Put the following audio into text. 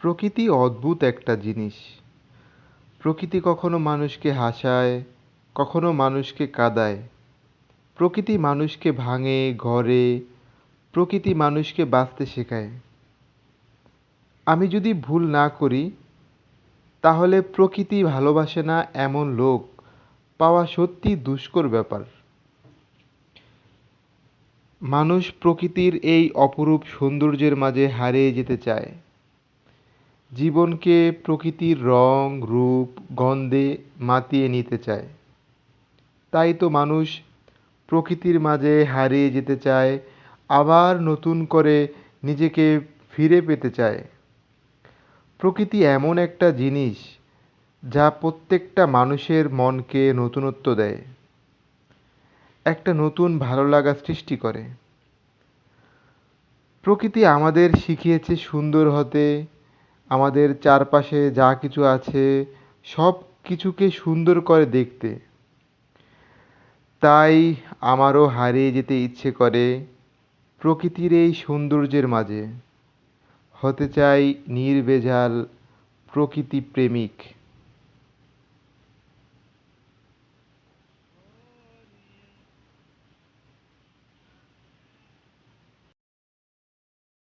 প্রকৃতি অদ্ভুত একটা জিনিস। প্রকৃতি কখনো মানুষকে হাসায়, কখনো মানুষকে কাঁদায়। প্রকৃতি মানুষকে ভাঙে ঘরে প্রকৃতি মানুষকে বাঁচতে শেখায়। আমি যদি ভুল না করি, তাহলে প্রকৃতি ভালোবাসে না এমন লোক পাওয়া সত্যি দুষ্কর ব্যাপার। মানুষ প্রকৃতির এই অপরূপ সৌন্দর্যের মাঝে হারিয়ে যেতে চায়। জীবনকে প্রকৃতির রং, রূপ, গন্ধে মাতিয়ে নিতে চায়। তাই তো মানুষ প্রকৃতির মাঝে হারিয়ে যেতে চায়, আবার নতুন করে নিজেকে ফিরে পেতে চায়। প্রকৃতি এমন একটা জিনিস যা প্রত্যেকটা মানুষের মনকে নতুনত্ব দেয়, একটা নতুন ভালো লাগা সৃষ্টি করে। প্রকৃতি আমাদের শিখিয়েছে সুন্দর হতে আমাদের চারপাশে যা কিছু আছে, সব কিছুকে সুন্দর করে দেখতে। তাই আমারও হারিয়ে যেতে ইচ্ছে করে প্রকৃতির এই সৌন্দর্যের মাঝে। হতে চাই নির্ভেজাল প্রকৃতি প্রেমিক